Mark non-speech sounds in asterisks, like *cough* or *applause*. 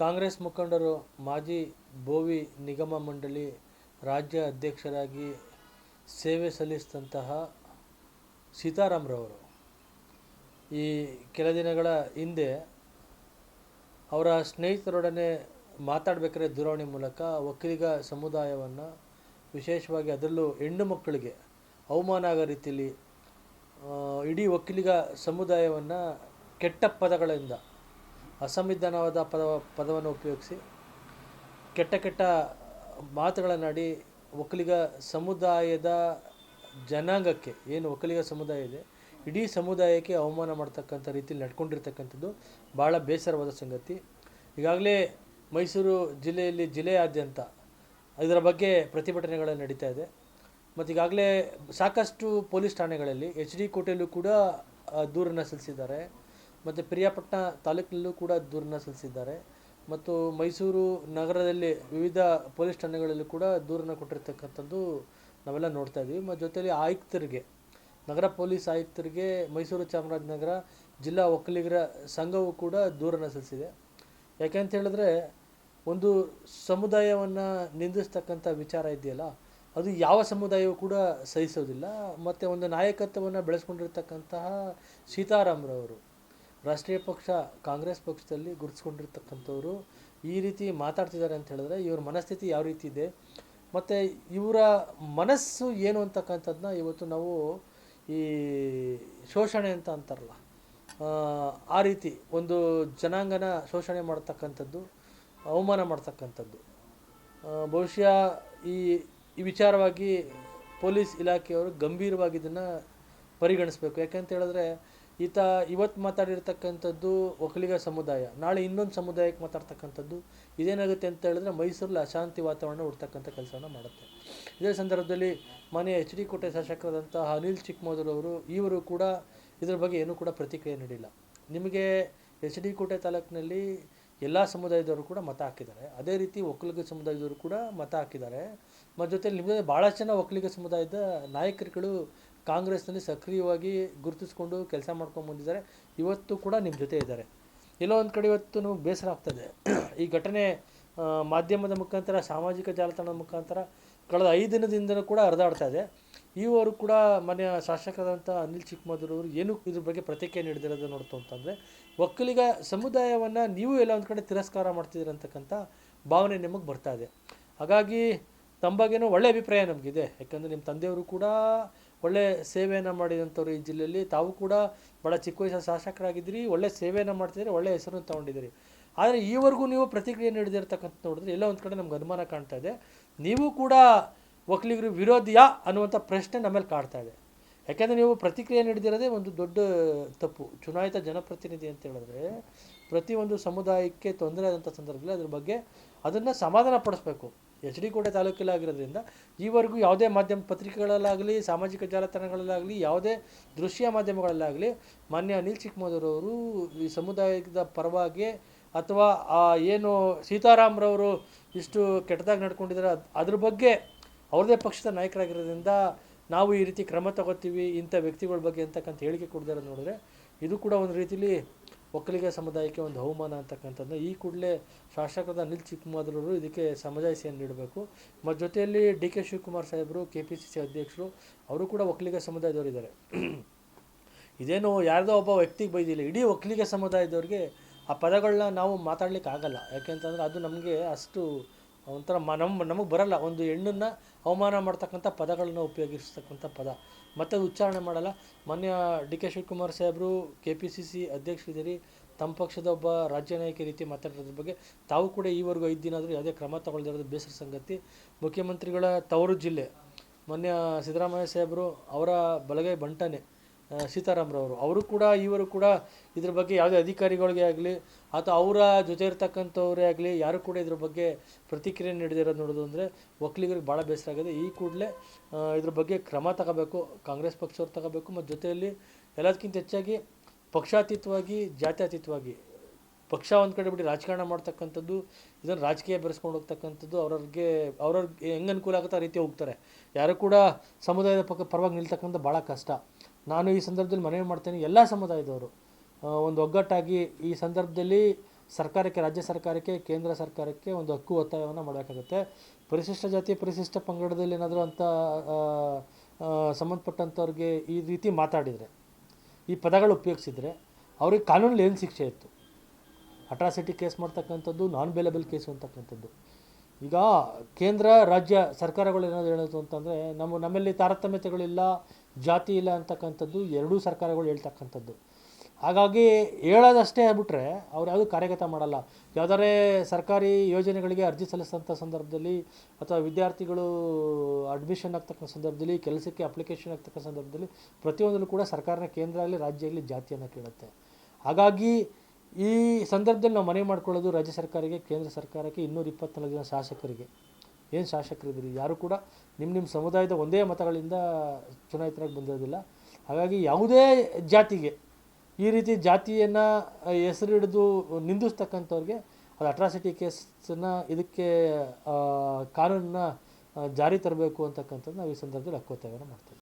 ಕಾಂಗ್ರೆಸ್ ಮುಖಂಡರು ಮಾಜಿ ಬೋವಿ ನಿಗಮ ಮಂಡಳಿ ರಾಜ್ಯ ಅಧ್ಯಕ್ಷರಾಗಿ ಸೇವೆ ಸಲ್ಲಿಸಿದಂತಹ ಸೀತಾರಾಮ್ರವರು. ಈ ಕೆಲ ದಿನಗಳ ಹಿಂದೆ ಅವರ ಸ್ನೇಹಿತರೊಡನೆ ಮಾತಾಡಬೇಕಾದ್ರೆ ದೂರವಾಣಿ ಮೂಲಕ ಒಕ್ಕಲಿಗ ಸಮುದಾಯವನ್ನು ವಿಶೇಷವಾಗಿ ಅದರಲ್ಲೂ ಹೆಣ್ಣು ಮಕ್ಕಳಿಗೆ ಅವಮಾನ ಆಗೋ ರೀತಿಯಲ್ಲಿ ಇಡೀ ಒಕ್ಕಲಿಗ ಸಮುದಾಯವನ್ನು ಕೆಟ್ಟ ಪದಗಳಿಂದ ಅಸಂವಿಧಾನವಾದ ಪದ, ಪದವನ್ನು ಉಪಯೋಗಿಸಿ ಕೆಟ್ಟ ಕೆಟ್ಟ ಮಾತುಗಳನ್ನಾಡಿ ಒಕ್ಕಲಿಗ ಸಮುದಾಯದ ಜನಾಂಗಕ್ಕೆ, ಏನು ಒಕ್ಕಲಿಗ ಸಮುದಾಯ ಇದೆ, ಇಡೀ ಸಮುದಾಯಕ್ಕೆ ಅವಮಾನ ಮಾಡ್ತಕ್ಕಂಥ ರೀತಿಯಲ್ಲಿ ನಡ್ಕೊಂಡಿರ್ತಕ್ಕಂಥದ್ದು ಭಾಳ ಬೇಸರವಾದ ಸಂಗತಿ. ಈಗಾಗಲೇ ಮೈಸೂರು ಜಿಲ್ಲೆಯಲ್ಲಿ ಜಿಲ್ಲೆಯಾದ್ಯಂತ ಇದರ ಬಗ್ಗೆ ಪ್ರತಿಭಟನೆಗಳು ನಡೀತಾ ಇದೆ. ಮತ್ತು ಈಗಾಗಲೇ ಸಾಕಷ್ಟು ಪೊಲೀಸ್ ಠಾಣೆಗಳಲ್ಲಿ ಎಚ್ ಡಿ ಕೋಟೆಯಲ್ಲೂ ಕೂಡ ದೂರನ್ನು ಸಲ್ಲಿಸಿದ್ದಾರೆ. ಮತ್ತು ಪ್ರಿಯಾಪಟ್ಟಣ ತಾಲೂಕಿನಲ್ಲೂ ಕೂಡ ದೂರನ್ನು ಸಲ್ಲಿಸಿದ್ದಾರೆ. ಮತ್ತು ಮೈಸೂರು ನಗರದಲ್ಲಿ ವಿವಿಧ ಪೊಲೀಸ್ ಠಾಣೆಗಳಲ್ಲೂ ಕೂಡ ದೂರನ್ನು ಕೊಟ್ಟಿರ್ತಕ್ಕಂಥದ್ದು ನಾವೆಲ್ಲ ನೋಡ್ತಾ ಇದ್ದೀವಿ. ಮತ್ತು ಜೊತೆಯಲ್ಲಿ ಆಯುಕ್ತರಿಗೆ, ನಗರ ಪೊಲೀಸ್ ಆಯುಕ್ತರಿಗೆ ಮೈಸೂರು ಚಾಮರಾಜನಗರ ಜಿಲ್ಲಾ ಒಕ್ಕಲಿಗರ ಸಂಘವು ಕೂಡ ದೂರನ್ನು ಸಲ್ಲಿಸಿದೆ. ಯಾಕೆಂತ ಹೇಳಿದ್ರೆ, ಒಂದು ಸಮುದಾಯವನ್ನು ನಿಂದಿಸ್ತಕ್ಕಂಥ ವಿಚಾರ ಇದೆಯಲ್ಲ, ಅದು ಯಾವ ಸಮುದಾಯವೂ ಕೂಡ ಸಹಿಸೋದಿಲ್ಲ. ಮತ್ತು ಒಂದು ನಾಯಕತ್ವವನ್ನು ಬೆಳೆಸ್ಕೊಂಡಿರ್ತಕ್ಕಂತಹ ಸೀತಾರಾಮ್ರವರು ರಾಷ್ಟ್ರೀಯ ಪಕ್ಷ ಕಾಂಗ್ರೆಸ್ ಪಕ್ಷದಲ್ಲಿ ಗುರುತಿಸ್ಕೊಂಡಿರ್ತಕ್ಕಂಥವ್ರು ಈ ರೀತಿ ಮಾತಾಡ್ತಿದ್ದಾರೆ ಅಂತ ಹೇಳಿದ್ರೆ ಇವ್ರ ಮನಸ್ಥಿತಿ ಯಾವ ರೀತಿ ಇದೆ? ಮತ್ತು ಇವರ ಮನಸ್ಸು ಏನು ಅಂತಕ್ಕಂಥದ್ದನ್ನ ಇವತ್ತು ನಾವು ಈ ಶೋಷಣೆ ಅಂತ ಅಂತಾರಲ್ಲ ಆ, ರೀತಿ ಒಂದು ಜನಾಂಗನ ಶೋಷಣೆ ಮಾಡ್ತಕ್ಕಂಥದ್ದು ಅವಮಾನ ಮಾಡ್ತಕ್ಕಂಥದ್ದು. ಬಹುಶಃ ಈ ಈ ವಿಚಾರವಾಗಿ ಪೊಲೀಸ್ ಇಲಾಖೆಯವರು ಗಂಭೀರವಾಗಿ ಇದನ್ನು ಪರಿಗಣಿಸಬೇಕು. ಯಾಕೆಂತ ಹೇಳಿದ್ರೆ ಈತ ಇವತ್ತು ಮಾತಾಡಿರ್ತಕ್ಕಂಥದ್ದು ಒಕ್ಕಲಿಗ ಸಮುದಾಯ, ನಾಳೆ ಇನ್ನೊಂದು ಸಮುದಾಯಕ್ಕೆ ಮಾತಾಡ್ತಕ್ಕಂಥದ್ದು ಇದೇನಾಗುತ್ತೆ ಅಂತ ಹೇಳಿದ್ರೆ ಮೈಸೂರಲ್ಲಿ ಅಶಾಂತಿ ವಾತಾವರಣ ಹುಡ್ತಕ್ಕಂಥ ಕೆಲಸವನ್ನು ಮಾಡುತ್ತೆ. ಇದೇ ಸಂದರ್ಭದಲ್ಲಿ ಮನೆ ಎಚ್ ಡಿ ಕೋಟೆ ಶಾಸಕರಾದಂತಹ ಅನಿಲ್ ಚಿಕ್ಕಮೋದರವರು ಇವರು ಕೂಡ ಇದರ ಬಗ್ಗೆ ಏನೂ ಕೂಡ ಪ್ರತಿಕ್ರಿಯೆ ನೀಡಿಲ್ಲ. ನಿಮಗೆ ಎಚ್ ಡಿ ಕೋಟೆ ತಾಲೂಕಿನಲ್ಲಿ ಎಲ್ಲ ಸಮುದಾಯದವರು ಕೂಡ ಮತ ಹಾಕಿದ್ದಾರೆ. ಅದೇ ರೀತಿ ಒಕ್ಕಲಿಗ ಸಮುದಾಯದವರು ಕೂಡ ಮತ ಹಾಕಿದ್ದಾರೆ. ಮತ್ತು ಜೊತೆಲಿ ನಿಮಗೆ ಭಾಳಷ್ಟು ಜನ ಒಕ್ಕಲಿಗ ಸಮುದಾಯದ ನಾಯಕರುಗಳು ಕಾಂಗ್ರೆಸ್ನಲ್ಲಿ ಸಕ್ರಿಯವಾಗಿ ಗುರುತಿಸ್ಕೊಂಡು ಕೆಲಸ ಮಾಡ್ಕೊಂಡು ಬಂದಿದ್ದಾರೆ. ಇವತ್ತು ಕೂಡ ನಿಮ್ಮ ಜೊತೆ ಇದ್ದಾರೆ. ಎಲ್ಲೋ ಒಂದು ಕಡೆ ಇವತ್ತು ನಮಗೆ ಬೇಸರ ಆಗ್ತದೆ. ಈ ಘಟನೆ ಮಾಧ್ಯಮದ ಮುಖಾಂತರ, ಸಾಮಾಜಿಕ ಜಾಲತಾಣದ ಮುಖಾಂತರ ಕಳೆದ ಐದು ದಿನದಿಂದಲೂ ಕೂಡ ಹರಿದಾಡ್ತಾ ಇದೆ. ಈವರು ಕೂಡ ಮನೆಯ ಶಾಸಕರಾದಂಥ ಅನಿಲ್ ಚಿಕ್ಕಮದೂರವರು ಏನು ಇದ್ರ ಬಗ್ಗೆ ಪ್ರತಿಕ್ರಿಯೆ ನೀಡಿದಿರೋದು ನೋಡ್ತು ಅಂತಂದರೆ, ಒಕ್ಕಲಿಗ ಸಮುದಾಯವನ್ನು ನೀವು ಎಲ್ಲ ಒಂದು ಕಡೆ ತಿರಸ್ಕಾರ ಮಾಡ್ತಿದ್ದೀರಂತಕ್ಕಂಥ ಭಾವನೆ ನಿಮಗೆ ಬರ್ತಾ ಇದೆ. ಹಾಗಾಗಿ ತಮ್ಮ ಬಗ್ಗೆನೂ ಒಳ್ಳೆಯ ಅಭಿಪ್ರಾಯ ನಮಗಿದೆ. ಯಾಕಂದರೆ ನಿಮ್ಮ ತಂದೆಯವರು ಕೂಡ ಒಳ್ಳೆ ಸೇವೆಯನ್ನು ಮಾಡಿದಂಥವ್ರು ಈ ಜಿಲ್ಲೆಯಲ್ಲಿ. ತಾವು ಕೂಡ ಭಾಳ ಚಿಕ್ಕ ವಯಸ್ಸಿನ ಶಾಸಕರಾಗಿದ್ದೀರಿ. ಒಳ್ಳೆ ಸೇವೆಯನ್ನು ಮಾಡ್ತಿದ್ದೀರಿ, ಒಳ್ಳೆ ಹೆಸರನ್ನು ತೊಗೊಂಡಿದ್ದೀರಿ. ಆದರೆ ಈವರೆಗೂ ನೀವು ಪ್ರತಿಕ್ರಿಯೆ ನೀಡದಿರ್ತಕ್ಕಂಥ ನೋಡಿದ್ರೆ ಎಲ್ಲ ಒಂದು ಕಡೆ ನಮ್ಗೆ ಅನುಮಾನ ಕಾಣ್ತಾ ಇದೆ. ನೀವು ಕೂಡ ಒಕ್ಕಲಿಗರು ವಿರೋಧಿಯಾ ಅನ್ನುವಂಥ ಪ್ರಶ್ನೆ ನಮ್ಮಲ್ಲಿ ಕಾಡ್ತಾ ಇದೆ. ಯಾಕೆಂದರೆ ನೀವು ಪ್ರತಿಕ್ರಿಯೆ ನೀಡದಿರೋದೇ ಒಂದು ದೊಡ್ಡ ತಪ್ಪು. ಚುನಾಯಿತ ಜನಪ್ರತಿನಿಧಿ ಅಂತ ಹೇಳಿದ್ರೆ ಪ್ರತಿಯೊಂದು ಸಮುದಾಯಕ್ಕೆ ತೊಂದರೆ ಆದಂಥ ಸಂದರ್ಭದಲ್ಲಿ ಅದ್ರ ಬಗ್ಗೆ ಅದನ್ನು ಸಮಾಧಾನ ಪಡಿಸ್ಬೇಕು. ಎಚ್ ಡಿ ಕೋಟೆ ತಾಲೂಕಲ್ಲಾಗಿರೋದ್ರಿಂದ ಈವರೆಗೂ ಯಾವುದೇ ಮಾಧ್ಯಮ ಪತ್ರಿಕೆಗಳಲ್ಲಾಗಲಿ, ಸಾಮಾಜಿಕ ಜಾಲತಾಣಗಳಲ್ಲಾಗಲಿ, ಯಾವುದೇ ದೃಶ್ಯ ಮಾಧ್ಯಮಗಳಲ್ಲಾಗಲಿ ಮಾನ್ಯ ಅನಿಲ್ ಚಿಕ್ಕಮದೂರವರು ಈ ಸಮುದಾಯದ ಪರವಾಗಿ ಅಥವಾ ಆ ಏನು ಸೀತಾರಾಮ್ರವರು ಇಷ್ಟು ಕೆಟ್ಟದಾಗಿ ನಡ್ಕೊಂಡಿದ್ದಾರೆ, ಅದ್- ಅದ್ರ ಬಗ್ಗೆ ಅವ್ರದೇ ಪಕ್ಷದ ನಾಯಕರಾಗಿರೋದ್ರಿಂದ ನಾವು ಈ ರೀತಿ ಕ್ರಮ ತಗೋತೀವಿ ಇಂಥ ವ್ಯಕ್ತಿಗಳ ಬಗ್ಗೆ ಅಂತಕ್ಕಂಥ ಹೇಳಿಕೆ ಕೊಡ್ದಿರೋದು ನೋಡಿದ್ರೆ ಇದು ಕೂಡ ಒಂದು ರೀತಿಲಿ ಒಕ್ಕಲಿಗ ಸಮುದಾಯಕ್ಕೆ ಒಂದು ಅವಮಾನ ಅಂತಕ್ಕಂಥದ್ದು ಈ ಕೂಡಲೇ ಶಾಸಕರಾದ ಅನಿಲ್ ಚಿಕ್ಕಮಗಳೂರು ಇದಕ್ಕೆ ಸಮಜಾಯಿಸಿಯನ್ನು ನೀಡಬೇಕು. ಮತ್ತು ಜೊತೆಯಲ್ಲಿ ಡಿ ಕೆ ಶಿವಕುಮಾರ್ ಸಾಹೇಬರು ಕೆ ಪಿ ಸಿ ಸಿ ಅಧ್ಯಕ್ಷರು ಅವರು ಕೂಡ ಒಕ್ಕಲಿಗ ಸಮುದಾಯದವರಿದ್ದಾರೆ. *clears throat* ಇದೇನು ಯಾರದೋ ಒಬ್ಬ ವ್ಯಕ್ತಿಗೆ ಬೈದಿಲ್ಲ. ಇಡೀ ಒಕ್ಕಲಿಗ ಸಮುದಾಯದವ್ರಿಗೆ ಆ ಪದಗಳನ್ನ ನಾವು ಮಾತಾಡಲಿಕ್ಕೆ ಆಗಲ್ಲ ಯಾಕೆಂತಂದ್ರೆ ಅದು ನಮಗೆ ಅಷ್ಟು ಒಂಥರ ಮ ನಮ್ಮ ನಮಗೆ ಬರಲ್ಲ. ಒಂದು ಹೆಣ್ಣನ್ನು ಅವಮಾನ ಮಾಡ್ತಕ್ಕಂಥ ಪದಗಳನ್ನು ಉಪಯೋಗಿಸ್ತಕ್ಕಂಥ ಪದ. ಮತ್ತು ಅದು ಉಚ್ಚಾರಣೆ ಮಾಡಲ್ಲ. ಮೊನ್ನೆ ಡಿ ಕೆ ಶಿವಕುಮಾರ್ ಸಾಹೇಬರು, ಕೆ ಪಿ ಸಿ ಸಿ ಅಧ್ಯಕ್ಷರಿದ್ದೀರಿ ತಮ್ಮ ಪಕ್ಷದ ಒಬ್ಬ ರಾಜ್ಯ ನಾಯಕ ರೀತಿ ಮಾತಾಡೋದ್ರ ಬಗ್ಗೆ ತಾವು ಕೂಡ ಈವರೆಗೂ ಐದು ದಿನ ಆದರೂ ಯಾವುದೇ ಕ್ರಮ ತಗೊಳ್ದಿರೋದು ಬೇಸರ ಸಂಗತಿ. ಮುಖ್ಯಮಂತ್ರಿಗಳ ತವರು ಜಿಲ್ಲೆ. ಮೊನ್ನೆ ಸಿದ್ದರಾಮಯ್ಯ ಸಾಹೇಬರು ಅವರ ಬಲಗೈ ಬಂಟನೆ. ಸೀತಾರಾಮ್ರವರು. ಅವರು ಕೂಡ, ಇವರು ಕೂಡ ಇದ್ರ ಬಗ್ಗೆ ಯಾವುದೇ ಅಧಿಕಾರಿಗಳಿಗೆ ಆಗಲಿ ಅಥವಾ ಅವರ ಜೊತೆ ಇರ್ತಕ್ಕಂಥವರೇ ಆಗಲಿ, ಯಾರು ಕೂಡ ಇದ್ರ ಬಗ್ಗೆ ಪ್ರತಿಕ್ರಿಯೆ ನೀಡದಿರೋದು ನೋಡೋದು ಅಂದರೆ ಒಕ್ಕಲಿಗರಿಗೆ ಭಾಳ ಬೇಸರ ಆಗಿದೆ. ಈ ಕೂಡಲೇ ಇದ್ರ ಬಗ್ಗೆ ಕ್ರಮ ತಗೋಬೇಕು, ಕಾಂಗ್ರೆಸ್ ಪಕ್ಷವ್ರು ತಗೋಬೇಕು, ಮತ್ತು ಜೊತೆಯಲ್ಲಿ ಎಲ್ಲದಕ್ಕಿಂತ ಹೆಚ್ಚಾಗಿ ಪಕ್ಷಾತೀತವಾಗಿ, ಜಾತ್ಯತೀತವಾಗಿ, ಪಕ್ಷ ಒಂದು ಕಡೆ ಬಿಟ್ಟು ರಾಜಕಾರಣ ಮಾಡ್ತಕ್ಕಂಥದ್ದು, ಇದನ್ನು ರಾಜಕೀಯ ಬೆರೆಸ್ಕೊಂಡು ಹೋಗ್ತಕ್ಕಂಥದ್ದು ಅವ್ರವ್ರಿಗೆ ಅವ್ರವ್ರಿಗೆ ಹೆಂಗೆ ಅನುಕೂಲ ಆಗುತ್ತೆ ಆ ರೀತಿ ಹೋಗ್ತಾರೆ. ಯಾರು ಕೂಡ ಸಮುದಾಯದ ಪಕ್ಕ ಪರವಾಗಿ ನಿಲ್ತಕ್ಕಂಥ ಭಾಳ ಕಷ್ಟ. ನಾನು ಈ ಸಂದರ್ಭದಲ್ಲಿ ಮನವಿ ಮಾಡ್ತೇನೆ ಎಲ್ಲ ಸಮುದಾಯದವರು. ಒಂದು ಒಗ್ಗಟ್ಟಾಗಿ ಈ ಸಂದರ್ಭದಲ್ಲಿ ಸರ್ಕಾರಕ್ಕೆ, ರಾಜ್ಯ ಸರ್ಕಾರಕ್ಕೆ, ಕೇಂದ್ರ ಸರ್ಕಾರಕ್ಕೆ ಒಂದು ಹಕ್ಕು ಒತ್ತಾಯವನ್ನು ಮಾಡಬೇಕಾಗುತ್ತೆ. ಪರಿಶಿಷ್ಟ ಜಾತಿ, ಪರಿಶಿಷ್ಟ ಪಂಗಡದಲ್ಲಿ ಏನಾದರೂ ಅಂತ ಸಂಬಂಧಪಟ್ಟಂಥವ್ರಿಗೆ ಈ ರೀತಿ ಮಾತಾಡಿದರೆ, ಈ ಪದಗಳು ಉಪಯೋಗಿಸಿದರೆ ಅವ್ರಿಗೆ ಕಾನೂನಲ್ಲಿ ಏನು ಶಿಕ್ಷೆ ಇತ್ತು? ಅಟ್ರಾಸಿಟಿ ಕೇಸ್ ಮಾಡ್ತಕ್ಕಂಥದ್ದು ನಾನ್ ಬೇಲಬಲ್ ಕೇಸು ಅಂತಕ್ಕಂಥದ್ದು. ಈಗ ಕೇಂದ್ರ, ರಾಜ್ಯ ಸರ್ಕಾರಗಳು ಏನಾದ್ರು ಹೇಳೋದು ಅಂತಂದರೆ, ನಮ್ಮ, ನಮ್ಮಲ್ಲಿ ತಾರತಮ್ಯತೆಗಳಿಲ್ಲ, ಜಾತಿ ಇಲ್ಲ ಅಂತಕ್ಕಂಥದ್ದು ಎರಡೂ ಸರ್ಕಾರಗಳು ಹೇಳ್ತಕ್ಕಂಥದ್ದು. ಹಾಗಾಗಿ ಹೇಳೋದಷ್ಟೇ ಆಗ್ಬಿಟ್ರೆ ಅವ್ರು ಯಾವುದು ಕಾರ್ಯಗತ ಮಾಡಲ್ಲ. ಯಾವುದಾದ್ರೆ ಸರ್ಕಾರಿ ಯೋಜನೆಗಳಿಗೆ ಅರ್ಜಿ ಸಲ್ಲಿಸಿದಂಥ ಸಂದರ್ಭದಲ್ಲಿ ಅಥವಾ ವಿದ್ಯಾರ್ಥಿಗಳು ಅಡ್ಮಿಷನ್ ಆಗ್ತಕ್ಕಂಥ ಸಂದರ್ಭದಲ್ಲಿ, ಕೆಲಸಕ್ಕೆ ಅಪ್ಲಿಕೇಶನ್ ಆಗ್ತಕ್ಕಂಥ ಸಂದರ್ಭದಲ್ಲಿ ಪ್ರತಿಯೊಂದರಲ್ಲೂ ಕೂಡ ಸರ್ಕಾರನ ಕೇಂದ್ರ ಆಗಲಿ, ರಾಜ್ಯ ಆಗಲಿ ಜಾತಿಯನ್ನು ಕೇಳುತ್ತೆ. ಹಾಗಾಗಿ ಈ ಸಂದರ್ಭದಲ್ಲಿ ನಾವು ಮನವಿ ಮಾಡ್ಕೊಳ್ಳೋದು ರಾಜ್ಯ ಸರ್ಕಾರಕ್ಕೆ, ಕೇಂದ್ರ ಸರ್ಕಾರಕ್ಕೆ, ಇನ್ನೂರ ಇಪ್ಪತ್ತ್ನಾಲ್ಕು ಜನ ಶಾಸಕರಿಗೆ. ಏನು ಶಾಸಕರಿದ್ದೀರಿ? ಯಾರು ಕೂಡ ನಿಮ್ಮ ನಿಮ್ಮ ಸಮುದಾಯದ ಒಂದೇ ಮತಗಳಿಂದ ಚುನಾಯಿತರಾಗಿ ಬಂದಿರೋದಿಲ್ಲ. ಹಾಗಾಗಿ ಯಾವುದೇ ಜಾತಿಗೆ ಈ ರೀತಿ ಜಾತಿಯನ್ನು ಹೆಸರು ಹಿಡಿದು ನಿಂದಿಸ್ತಕ್ಕಂಥವ್ರಿಗೆ ಅದು ಅಟ್ರಾಸಿಟಿ ಕೇಸನ್ನು ಇದಕ್ಕೆ ಕಾನೂನನ್ನ ಜಾರಿ ತರಬೇಕು ಅಂತಕ್ಕಂಥದ್ದು ನಾವು ಈ ಸಂದರ್ಭದಲ್ಲಿ ಹಕ್ಕೊತ್ತಾಯವನ್ನು ಮಾಡ್ತೀವಿ.